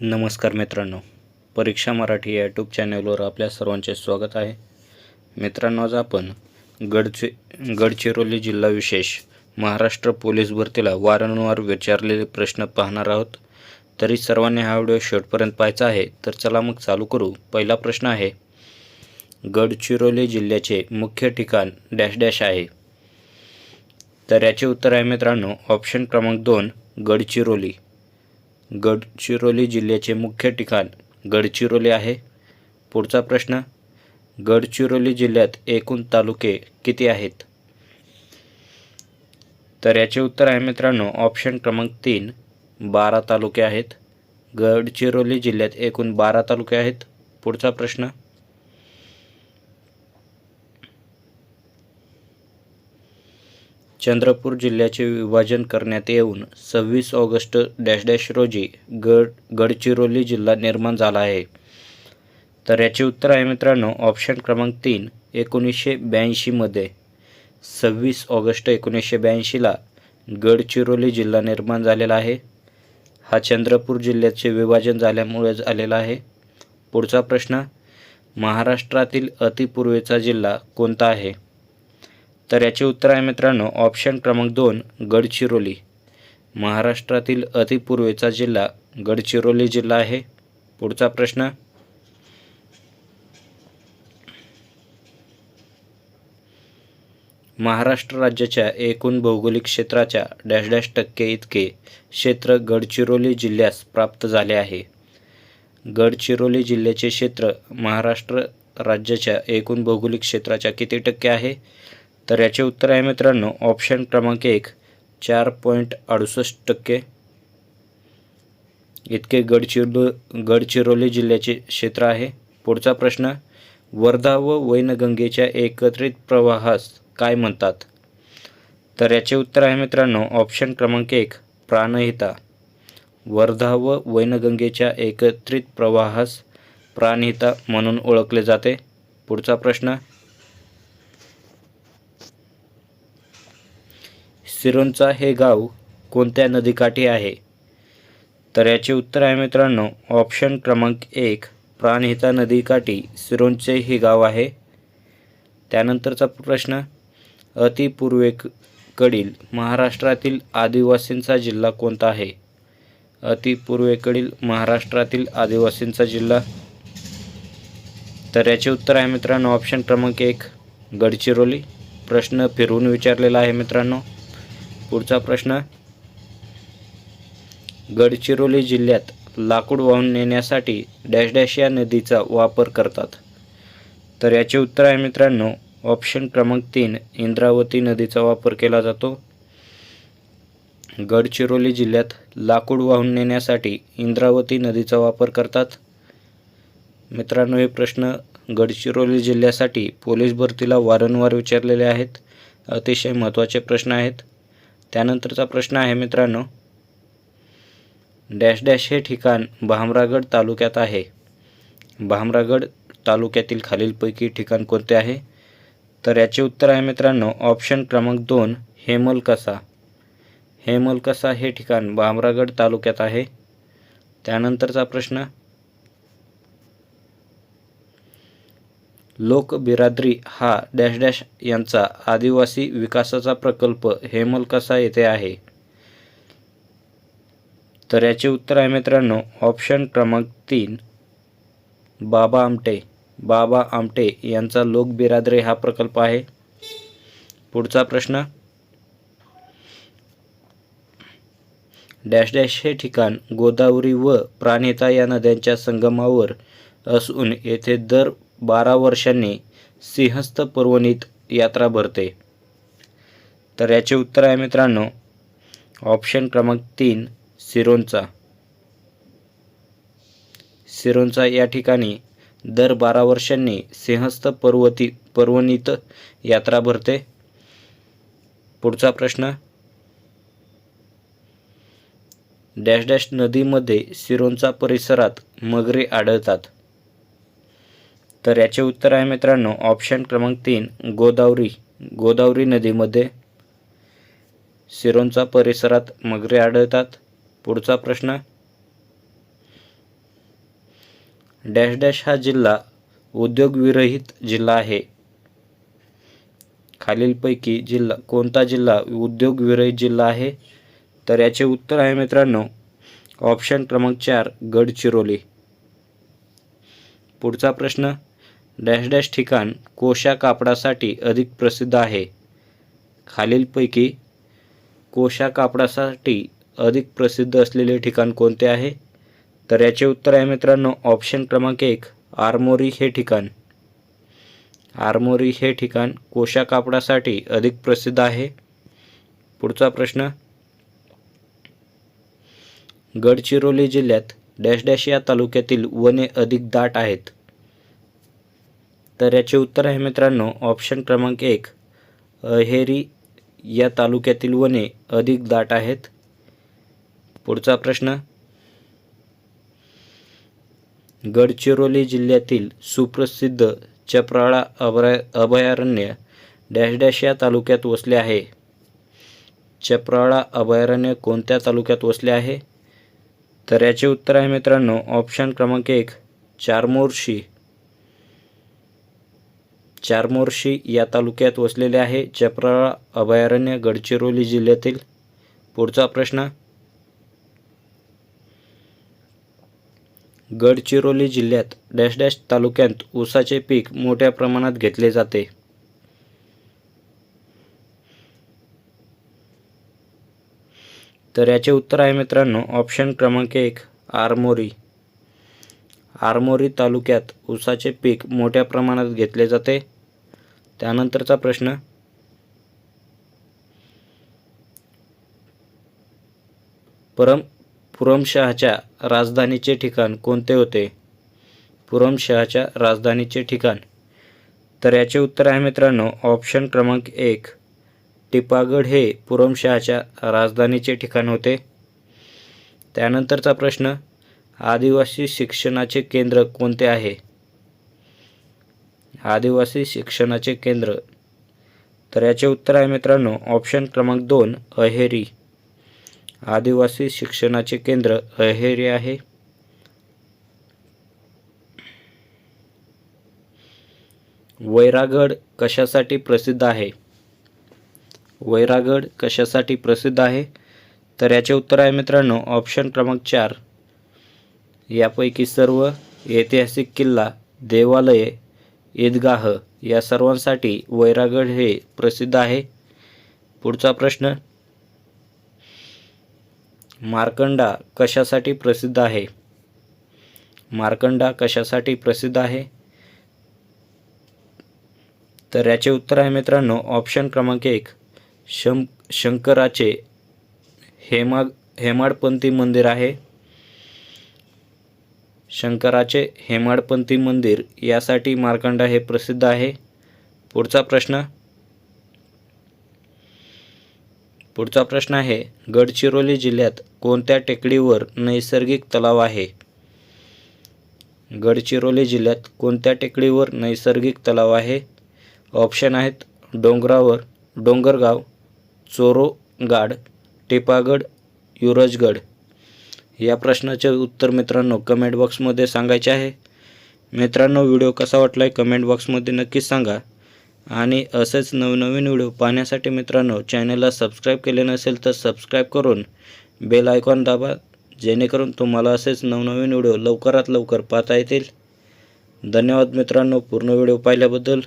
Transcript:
नमस्कार मित्रांनो. परीक्षा मराठी या यूट्यूब चॅनलवर आपल्या सर्वांचे स्वागत आहे. मित्रांनो आज आपण गडचि गडचिरोली जिल्हा विशेष महाराष्ट्र पोलीस भरतीला वारंवार विचारलेले प्रश्न पाहणार आहोत. तरी सर्वांनी हा व्हिडिओ शेवटपर्यंत पाहायचा आहे तर चला मग चालू करू. पहिला प्रश्न आहे गडचिरोली जिल्ह्याचे मुख्य ठिकाण डॅश डॅश आहे. तर याचे उत्तर आहे मित्रांनो ऑप्शन क्रमांक दोन गडचिरोली. गडचिरोली जिल्ह्याचे मुख्य ठिकाण गडचिरोली आहे. पुढचा प्रश्न गडचिरोली जिल्ह्यात एकूण तालुके किती आहेत? तर याचे उत्तर आहे मित्रांनो ऑप्शन क्रमांक तीन बारा तालुके आहेत. गडचिरोली जिल्ह्यात एकूण बारा तालुके आहेत. पुढचा प्रश्न चंद्रपूर जिल्ह्याचे विभाजन करण्यात येऊन सव्वीस ऑगस्ट डॅश डॅश रोजी गड गडचिरोली जिल्हा निर्माण झाला आहे. तर याचे उत्तर आहे मित्रांनो ऑप्शन क्रमांक तीन एकोणीसशे ब्याऐंशीमध्ये सव्वीस ऑगस्ट एकोणीसशे ब्याऐंशीला गडचिरोली जिल्हा निर्माण झालेला आहे. हा चंद्रपूर जिल्ह्याचे विभाजन झाल्यामुळे झालेला आहे. पुढचा प्रश्न महाराष्ट्रातील अतिपूर्वेचा जिल्हा कोणता आहे? तर याचे उत्तर आहे मित्रांनो ऑप्शन क्रमांक दोन गडचिरोली. महाराष्ट्रातील अतिपूर्वेचा जिल्हा गडचिरोली जिल्हा आहे. पुढचा प्रश्न. महाराष्ट्र राज्याच्या एकूण भौगोलिक क्षेत्राच्या डॅश डॅश टक्के इतके क्षेत्र गडचिरोली जिल्ह्यास प्राप्त झाले आहे. गडचिरोली जिल्ह्याचे क्षेत्र महाराष्ट्र राज्याच्या एकूण भौगोलिक क्षेत्राच्या किती टक्के आहे? तर याचे उत्तर आहे मित्रांनो ऑप्शन क्रमांक एक चार पॉईंट अडुसष्ट टक्के. इतके गडचिरो गडचिरोली जिल्ह्याचे क्षेत्र आहे. पुढचा प्रश्न वर्धा व वैनगंगेच्या एकत्रित प्रवाहास काय म्हणतात? तर याचे उत्तर आहे मित्रांनो ऑप्शन क्रमांक एक प्राणहिता. वर्धा व वैनगंगेच्या एकत्रित प्रवाहास प्राणहिता म्हणून ओळखले जाते. पुढचा प्रश्न सिरोंचा हे गाव कोणत्या नदीकाठी आहे? तर याचे उत्तर आहे मित्रांनो ऑप्शन क्रमांक एक प्राणहिता नदीकाठी सिरोंचे हे गाव आहे. त्यानंतरचा प्रश्न अतिपूर्वेकडील महाराष्ट्रातील आदिवासींचा जिल्हा कोणता आहे? अतिपूर्वेकडील महाराष्ट्रातील आदिवासींचा जिल्हा? तर याचे उत्तर आहे मित्रांनो ऑप्शन क्रमांक एक गडचिरोली. प्रश्न फिरवून विचारलेला आहे मित्रांनो. पुढचा प्रश्न. गडचिरोली जिल्ह्यात लाकूड वाहून नेण्यासाठी डॅश डॅश या नदीचा वापर करतात. तर याचे उत्तर आहे मित्रांनो ऑप्शन क्रमांक तीन इंद्रावती नदीचा वापर केला जातो. गडचिरोली जिल्ह्यात लाकूड वाहून नेण्यासाठी इंद्रावती नदीचा वापर करतात. मित्रांनो हे प्रश्न गडचिरोली जिल्ह्यासाठी पोलीस भरतीला वारंवार विचारलेले आहेत. अतिशय महत्त्वाचे प्रश्न आहेत. त्यानंतरचा प्रश्न आहे मित्रांनो. डॅश डॅश हे ठिकाण भामरागड तालुक्यात आहे. भामरागड तालुक्यातील खालीलपैकी ठिकाण कोणते आहे? तर याचे उत्तर आहे मित्रांनो ऑप्शन क्रमांक दोन हेमलकसा. हेमलकसा हे ठिकाण भामरागड तालुक्यात आहे. त्यानंतरचा प्रश्न लोकबिरादरी हा डॅश डॅश यांचा आदिवासी विकासाचा प्रकल्प हेमलकसा येथे आहे. तर याचे उत्तर आहे मित्रांनो ऑप्शन क्रमांक तीन बाबा आमटे. बाबा आमटे यांचा लोकबिरादरी हा प्रकल्प आहे. पुढचा प्रश्न डॅश डॅश हे ठिकाण गोदावरी व प्राणहिता या नद्यांच्या संगमावर असून येथे दर बारा वर्षांनी सिंहस्थ पर्वणीत यात्रा भरते. तर याचे उत्तर आहे मित्रांनो ऑप्शन क्रमांक तीन सिरोंचा. सिरोंचा या ठिकाणी दर बारा वर्षांनी सिंहस्थ पर्वती पर्वणीत यात्रा भरते. पुढचा प्रश्न डॅश डॅश नदीमध्ये सिरोंचा परिसरात मगरी आढळतात. तर याचे उत्तर आहे मित्रांनो ऑप्शन क्रमांक तीन गोदावरी. गोदावरी नदीमध्ये सिरोंचा परिसरात मगरी आढळतात. पुढचा प्रश्न. डॅश डॅश हा जिल्हा उद्योगविरहित जिल्हा आहे. खालीलपैकी जिल्हा कोणता जिल्हा उद्योगविरहित जिल्हा आहे? तर याचे उत्तर आहे मित्रांनो ऑप्शन क्रमांक चार गडचिरोली. पुढचा प्रश्न. डॅश डॅश ठिकाण कोशा कापडासाठी अधिक प्रसिद्ध आहे. खालीलपैकी कोशा कापडासाठी अधिक प्रसिद्ध असलेले ठिकाण कोणते आहे? तर याचे उत्तर आहे मित्रांनो ऑप्शन क्रमांक एक आरमोरी हे ठिकाण. आरमोरी हे ठिकाण कोशा कापडासाठी अधिक प्रसिद्ध आहे. पुढचा प्रश्न. गडचिरोली जिल्ह्यात डॅश डॅश या तालुक्यातील वने अधिक दाट आहेत. तर याचे उत्तर आहे मित्रांनो ऑप्शन क्रमांक एक. अहेरी या तालुक्यातील वने अधिक दाट आहेत. पुढचा प्रश्न. गडचिरोली जिल्ह्यातील सुप्रसिद्ध चपराळा अभय अभयारण्य डॅश डॅश या तालुक्यात वसले आहे. चपराळा अभयारण्य कोणत्या तालुक्यात वसले आहे? तर याचे उत्तर आहे मित्रांनो ऑप्शन क्रमांक एक चारमोर्शी. चारमोर्शी या तालुक्यात वसलेले आहे. चपराळा अभयारण्य गडचिरोली जिल्ह्यातील पुढचा प्रश्न. गडचिरोली जिल्ह्यात डॅश डॅश तालुक्यात ऊसाचे पीक मोठ्या प्रमाणात घेतले जाते. तर याचे उत्तर आहे मित्रांनो ऑप्शन क्रमांक एक आरमोरी. आरमोरी तालुक्यात ऊसाचे पीक मोठ्या प्रमाणात घेतले जाते. त्यानंतरचा प्रश्न परम पुरमशहाच्या राजधानीचे ठिकाण कोणते होते? पुरमशहाच्या राजधानीचे ठिकाण. तर याचे उत्तर आहे मित्रांनो ऑप्शन क्रमांक एक टिपागड हे पुरमशहाच्या राजधानीचे ठिकाण होते. त्यानंतरचा प्रश्न आदिवासी शिक्षणाचे केंद्र कोणते आहे? आदिवासी शिक्षणाचे केंद्र. तर याचे उत्तर आहे मित्रांनो ऑप्शन क्रमांक दोन अहेरी. आदिवासी शिक्षणाचे केंद्र अहेरी आहे. वैरागड कशासाठी प्रसिद्ध आहे? वैरागड कशासाठी प्रसिद्ध आहे? तर याचे उत्तर आहे मित्रांनो ऑप्शन क्रमांक चार यापैकी सर्व ऐतिहासिक किल्ला देवालये ईदगाह या सर्वांसाठी वैरागड हे प्रसिद्ध आहे. पुढचा प्रश्न मार्कंडा कशासाठी प्रसिद्ध आहे? मार्कंडा कशासाठी प्रसिद्ध आहे? तर याचे उत्तर आहे मित्रांनो ऑप्शन क्रमांक एक शं शंकराचे हेमा हेमाडपंथी मंदिर आहे. शंकराचे हेमाडपंथी मंदिर यासाठी मार्कंडा हे प्रसिद्ध आहे. पुढचा प्रश्न. पुढचा प्रश्न आहे गडचिरोली जिल्ह्यात कोणत्या टेकडीवर नैसर्गिक तलाव आहे? गडचिरोली जिल्ह्यात कोणत्या टेकडीवर नैसर्गिक तलाव आहे? ऑप्शन आहेत डोंगरावर डोंगरगाव चोरोगाड टिपागड युरजगड. या प्रश्नाचे उत्तर मित्रांनो कमेंट बॉक्समध्ये सांगायचे आहे. मित्रांनो व्हिडिओ कसा वाटला आहे कमेंट बॉक्समध्ये नक्कीच सांगा. आणि असेच नवनवीन व्हिडिओ पाहण्यासाठी मित्रांनो चॅनलला सबस्क्राईब केले नसेल तर सबस्क्राईब करून बेल आयकॉन दाबा जेणेकरून तुम्हाला असेच नवनवीन व्हिडिओ लवकरात लवकर पाहता येतील. धन्यवाद मित्रांनो पूर्ण व्हिडिओ पाहिल्याबद्दल.